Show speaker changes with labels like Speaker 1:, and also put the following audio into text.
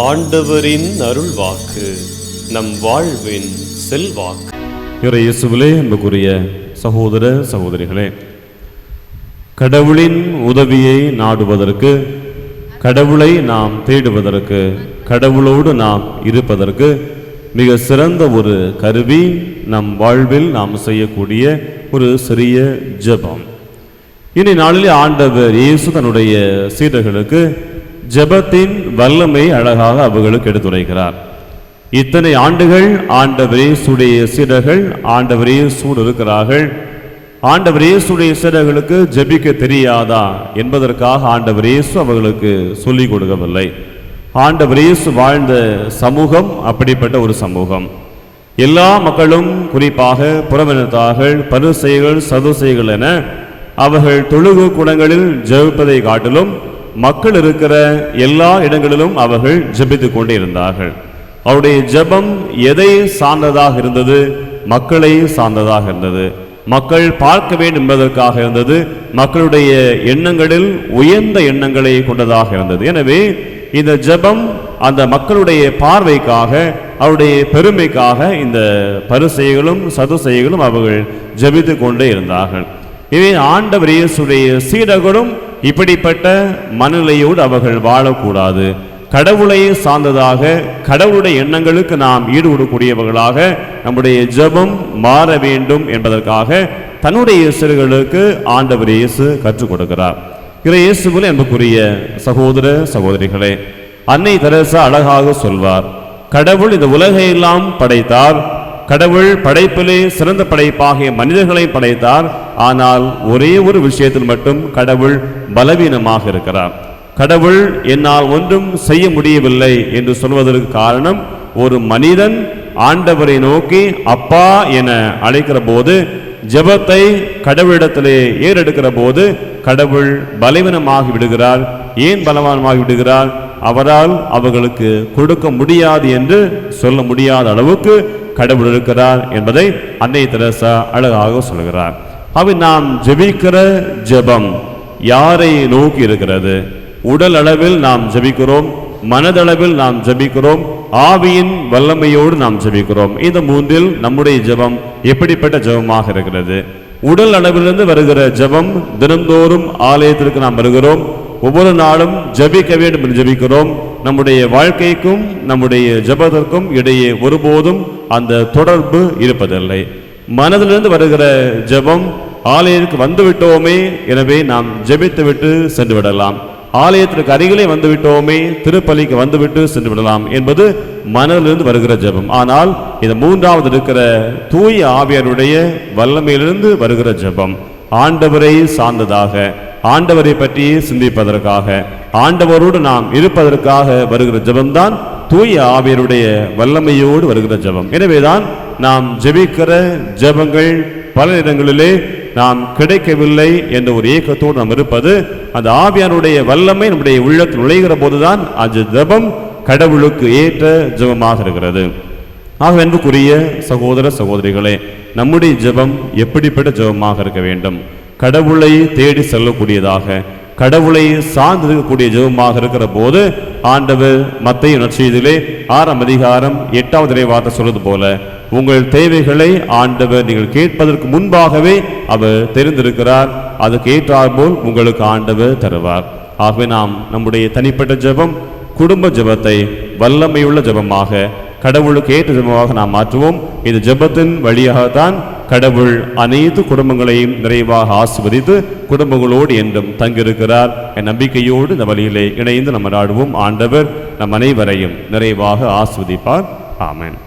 Speaker 1: ஆண்டவரின் அருள்வாக்கு நம் வாழ்வின் செல்வாக்கு.
Speaker 2: இறை இயேசுவிலே அன்புக்குரிய சகோதர சகோதரிகளே கடவுளின் உதவியை நாடுவதற்கு கடவுளை நாம் தேடுவதற்கு கடவுளோடு நாம் இருப்பதற்கு மிக சிறந்த ஒரு கருவி நம் வாழ்வில் நாம் செய்யக்கூடிய ஒரு சிறிய ஜெபம். இனி நாளிலே ஆண்டவர் இயேசு தன்னுடைய சீடர்களுக்கு ஜெபத்தின் வல்லமை அழகாக அவர்களுக்கு எடுத்துரைக்கிறார் இத்தனை ஆண்டுகள் ஆண்டவரே சுடைய சீடர்கள் ஆண்டவரே இயேசூடு இருக்கிறார்கள். ஆண்டவரே சுடைய சீடர்களுக்கு ஜெபிக்க தெரியாதா என்பதற்காக ஆண்டவரேசு அவர்களுக்கு சொல்லிக் கொடுக்கவில்லை. ஆண்டவரேசு வாழ்ந்த சமூகம் அப்படிப்பட்ட ஒரு சமூகம். எல்லா மக்களும் குறிப்பாக புறவினத்தார்கள் பரிசெய்கள் சதுசைகள் என அவர்கள் தொழுகு குடங்களில் ஜெபிப்பதை காட்டிலும் மக்கள் இருக்கிற எல்லா இடங்களிலும் அவர்கள் ஜெபித்துக் கொண்டே இருந்தார்கள். அவருடைய ஜெபம் எதை சார்ந்ததாக இருந்தது? மக்களை சார்ந்ததாக இருந்தது. மக்கள் பார்க்க வேண்டும் என்பதற்காக இருந்தது. மக்களுடைய எண்ணங்களில் உயர்ந்த எண்ணங்களை கொண்டதாக இருந்தது. எனவே இந்த ஜெபம் அந்த மக்களுடைய பார்வைக்காக அவருடைய பெருமைக்காக இந்த பரிசெய்களும் சதுசெய்களும் அவர்கள் ஜெபித்து கொண்டே இருந்தார்கள். இவை ஆண்டவர் இயேசுடைய சீடர்களும் இப்படிப்பட்ட மனநிலையோடு அவர்கள் வாழக்கூடாது. கடவுளை சார்ந்ததாக கடவுளுடைய எண்ணங்களுக்கு நாம் ஈடுபடக்கூடியவர்களாக நம்முடைய ஜெபம் மாற வேண்டும் என்பதற்காக தன்னுடைய சிறுகளுக்கு ஆண்டவர் இயேசு கற்றுக் கொடுக்கிறார். இறை இயேசுவில் என்புக்குரிய சகோதர சகோதரிகளே அன்னை தெரசா அழகாக சொல்வார் கடவுள் இந்த உலகை எல்லாம் படைத்தார் கடவுள் படைப்பிலே சிறந்த படைப்பாகிய மனிதர்களை படைத்தார். ஆனால் ஒரே ஒரு விஷயத்தில் மட்டும் கடவுள் பலவீனமாக இருக்கிறார். கடவுள் என்னால் ஒன்றும் செய்ய முடியவில்லை என்று சொல்வதற்கு காரணம் ஒரு மனிதன் ஆண்டவரை நோக்கி அப்பா என அழைக்கிற போது ஜெபத்தை கடவுளிடத்திலே ஏறெடுக்கிற போது கடவுள் பலவீனமாகி விடுகிறார். ஏன் பலவானமாகி விடுகிறார்? அவரால் அவர்களுக்கு கொடுக்க முடியாது என்று சொல்ல முடியாத அளவுக்கு கடவுள் இருக்கிறார் என்பதை அன்னை தெரசா அழகாக சொல்கிறார். அவை நாம் ஜெபிக்கிற ஜெபம் யாரை நோக்கி இருக்கிறது? உடல் அளவில் நாம் ஜெபிக்கிறோம் மனதளவில் நாம் ஜெபிக்கிறோம் ஆவியின் வல்லமையோடு நாம் ஜெபிக்கிறோம். இந்த மூன்றில் நம்முடைய ஜெபம் எப்படிப்பட்ட ஜெபமாக இருக்கிறது? உடல் அளவிலிருந்து வருகிற ஜெபம் தினந்தோறும் ஆலயத்திற்கு நாம் வருகிறோம். ஒவ்வொரு நாளும் ஜபிக்க வேண்டும் என்று ஜெபிக்கிறோம். நம்முடைய வாழ்க்கைக்கும் நம்முடைய ஜெபத்திற்கும் இடையே ஒருபோதும் அந்த தொடர்பு இருப்பதில்லை. மனதிலிருந்து வருகிற ஜெபம் ஆலயத்துக்கு வந்து விட்டோமே எனவே நாம் ஜெபித்து விட்டு சென்று விடலாம். ஆலயத்திற்கு அருகிலே வந்து விட்டோமே திருப்பலிக்கு வந்துவிட்டு சென்று விடலாம் என்பது மனதிலிருந்து வருகிற ஜெபம். ஆனால் இந்த மூன்றாவது இருக்கிற தூய ஆவியருடைய வல்லமையிலிருந்து வருகிற ஜெபம். ஆண்டவரை சார்ந்ததாக ஆண்டவரை பற்றி சிந்திப்பதற்காக ஆண்டவரோடு நாம் இருப்பதற்காக வருகிற ஜெபம்தான் தூய ஆவியருடைய வல்லமையோடு வருகிற ஜெபம். எனவேதான் நாம் ஜெபிக்கிற ஜெபங்கள் பல இடங்களிலே நாம் கிடைக்கவில்லை என்ற ஒரு ஏக்கத்தோடு நாம் இருப்பது அந்த ஆவியானுடைய வல்லமை நம்முடைய உள்ளத்தில் நுழைகிற போதுதான் அந்த ஜெபம் கடவுளுக்கு ஏற்ற ஜெபமாக இருக்கிறது. ஆக அன்புக்குரிய சகோதர சகோதரிகளே நம்முடைய ஜெபம் எப்படிப்பட்ட ஜெபமாக இருக்க வேண்டும்? கடவுளை தேடி செல்லக்கூடியதாக கடவுளை சார்ந்திருக்கக்கூடிய ஜெபமாக இருக்கிற போது ஆண்டவர் மத்திய நற்செய்தியிலே ஆறாம் அதிகாரம் எட்டாவது வார்த்தை சொல்வது போல உங்கள் தேவைகளை ஆண்டவர் நீங்கள் கேட்பதற்கு முன்பாகவே அவர் தெரிந்திருக்கிறார். அதுக்கு ஏற்றாற்போல் உங்களுக்கு ஆண்டவர் தருவார். ஆகவே நாம் நம்முடைய தனிப்பட்ட ஜெபம் குடும்ப ஜெபத்தை வல்லமையுள்ள ஜெபமாக கடவுளுக்கு ஏற்ற ஜெபமாக நாம் மாற்றுவோம். இந்த ஜெபத்தின் வழியாகத்தான் கடவுள் அனைத்து குடும்பங்களையும் நிறைவாக ஆசிர்வதித்து குடும்பங்களோடு என்றும் தங்கியிருக்கிறார். என் நம்பிக்கையோடு இந்த வழியிலே இணைந்து நம்ம நாடுவோம் ஆண்டவர் நம் அனைவரையும் நிறைவாக ஆஸ்வதிப்பார் ஆமேன்.